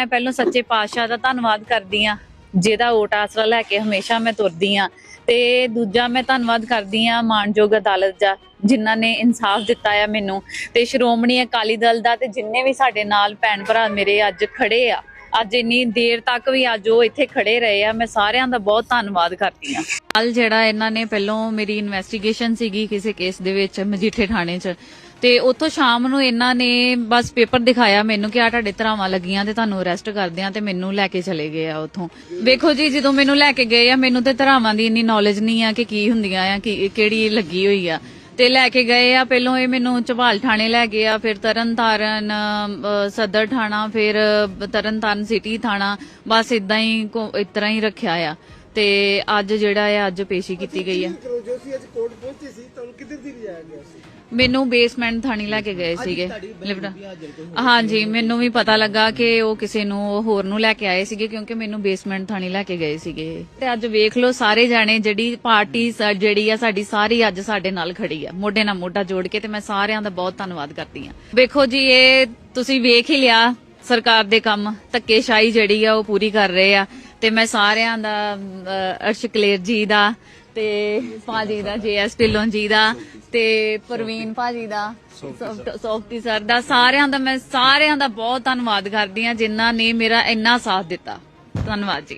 ਮੈਂ ਪਹਿਲਾਂ ਸੱਚੇ ਪਾਤਸ਼ਾਹ ਦਾ ਧੰਨਵਾਦ ਕਰਦੀ ਆ ਜਿਹਦਾ ਓਟ ਆਸਰਾ ਲੈ ਕੇ ਹਮੇਸ਼ਾ ਮੈਂ ਤੁਰਦੀ ਆ ਤੇ ਦੂਜਾ ਮੈਂ ਧੰਨਵਾਦ ਕਰਦੀ ਆ ਮਾਨਯੋਗ ਅਦਾਲਤ ਦਾ, ਜਿਨ੍ਹਾਂ ਨੇ ਇਨਸਾਫ ਦਿੱਤਾ ਆ ਮੈਨੂੰ। ਤੇ ਸ਼੍ਰੋਮਣੀ ਅਕਾਲੀ ਦਲ ਦਾ ਤੇ ਜਿੰਨੇ ਵੀ ਸਾਡੇ ਨਾਲ ਭੈਣ ਭਰਾ ਮੇਰੇ ਅੱਜ ਖੜੇ ਆ ਅੱਜ ਇੰਨੀ ਦੇਰ ਤੱਕ ਵੀ ਅੱਜ ਉਹ ਇੱਥੇ ਖੜੇ ਰਹੇ ਆ, ਮੈਂ ਸਾਰਿਆਂ ਦਾ ਬਹੁਤ ਧੰਨਵਾਦ ਕਰਦੀ ਆ ਕੱਲ ਜਿਹੜਾ ਇਹਨਾਂ ਨੇ ਪਹਿਲੋਂ ਮੇਰੀ ਇਨਵੈਸਟੀਗੇਸ਼ਨ ਸੀਗੀ ਕਿਸੇ ਕੇਸ ਦੇ ਵਿੱਚ, ਮਜੀਠੇ ਥਾਣੇ 'ਚ, ਤੇ ਉੱਥੋਂ ਸ਼ਾਮ ਨੂੰ ਇਹਨਾਂ ਨੇ ਬਸ ਪੇਪਰ ਦਿਖਾਇਆ ਮੈਨੂੰ ਕਿ ਆ ਤੁਹਾਡੇ ਧਰਾਵਾਂ ਲੱਗੀਆਂ ਤੇ ਤੁਹਾਨੂੰ ਅਰੈਸਟ ਕਰਦੇ ਆ ਤੇ ਮੈਨੂੰ ਲੈ ਕੇ ਚਲੇ ਗਏ ਆ ਉੱਥੋਂ। ਵੇਖੋ ਜੀ, ਜਦੋਂ ਮੈਨੂੰ ਲੈ ਕੇ ਗਏ ਆ, ਮੈਨੂੰ ਤੇ ਧਰਾਵਾਂ ਦੀ ਇੰਨੀ ਨੌਲੇਜ ਨਹੀਂ ਆ ਕਿ ਕੀ ਹੁੰਦੀਆਂ ਆ, ਕਿ, ਕਿਹੜੀ ਲੱਗੀ ਹੋਈ ਆ। ਤੇ ਲੈ ਕੇ ਗਏ ਆ। ਪਹਿਲੋਂ ਇਹ ਮੈਨੂੰ ਝਬਾਲ ਥਾਣੇ ਲੈ ਗਏ ਆ ਫਿਰ ਤਰਨਤਾਰਨ ਅ, ਸਦਰ ਥਾਣਾ ਫਿਰ ਤਰਨਤਾਰਨ ਸਿਟੀ ਥਾਣਾ। ਬਸ ਇਦਾਂ ਹੀ ਕੋ- ਇਸ ਤਰ੍ਹਾਂ ਹੀ ਰੱਖਿਆ ਆ। ਤੇ ਅੱਜ ਜਿਹੜਾ ਆ ਅੱਜ ਪੇਸ਼ੀ ਕੀਤੀ ਗਈ ਕਰੋ ਜੋ ਸੀ ਅੱਜ ਕੋਰਟ ਪਹੁੰਚੀ ਸੀ ਤੁਹਾਨੂੰ ਕਿੱਧਰ ਦੀ ਲਿਜਾਇਆ ਗਿਆ ਸੀ? ਮੈਨੂੰ ਬੇਸਮੈਂਟ ਥਾਣੀ ਲੈ ਕੇ ਗਏ ਸੀਗੇ ਲਿਬੜਾ। ਹਾਂਜੀ ਮੈਨੂੰ ਵੀ ਪਤਾ ਲੱਗਾ ਕਿ ਉਹ ਕਿਸੇ ਨੂੰ ਹੋਰ ਨੂੰ ਲੈ ਕੇ ਆਏ ਸੀਗੇ ਕਿਉਂਕਿ ਮੈਨੂੰ ਬੇਸਮੈਂਟ ਥਾਣੀ ਲੈ ਕੇ ਗਏ ਸੀਗੇ। ਤੇ ਅੱਜ ਵੇਖ ਲਓ ਸਾਰੇ ਜਾਣੇ ਜਿਹੜੀ ਪਾਰਟੀ ਜਿਹੜੀ ਆ ਸਾਡੀ ਸਾਰੀ ਅੱਜ ਸਾਡੇ ਨਾਲ ਖੜੀ ਆ। ਮੋਢੇ ਨਾਲ ਮੋਢਾ ਜੋੜ ਕੇ ਤੇ ਮੈਂ ਸਾਰਿਆਂ ਦਾ ਬਹੁਤ ਧੰਨਵਾਦ ਕਰਦੀ ਆ। ਵੇਖੋ ਜੀ ਇਹ ਤੁਸੀਂ ਵੇਖ ਹੀ ਲਿਆ। ਸਰਕਾਰ ਦੇ ਕੰਮ ਧੱਕੇਸ਼ਾਹੀ ਜਿਹੜੀ ਆ ਉਹ ਪੂਰੀ ਕਰ ਰਹੇ ਆ। ਤੇ ਮੈਂ ਸਾਰਿਆਂ ਦਾ ਅਰਸ਼ ਕਲੇਰ ਜੀ ਦਾ ਤੇ ਭਾਜੀ ਦਾ ਜੇਐਸ ਢਿੱਲੋਂ ਜੀ ਦਾ ਤੇ ਪ੍ਰਵੀਨ ਭਾਜੀ ਦਾ ਸੌਫਟੀ ਸਰ ਦਾ। ਸਾਰਿਆਂ ਦਾ ਮੈਂ ਸਾਰਿਆਂ ਦਾ ਬਹੁਤ ਧੰਨਵਾਦ ਕਰਦੀ ਆ ਜਿਨ੍ਹਾਂ ਨੇ ਮੇਰਾ ਇੰਨਾ ਸਾਥ ਦਿੱਤਾ। ਧੰਨਵਾਦ ਜੀ।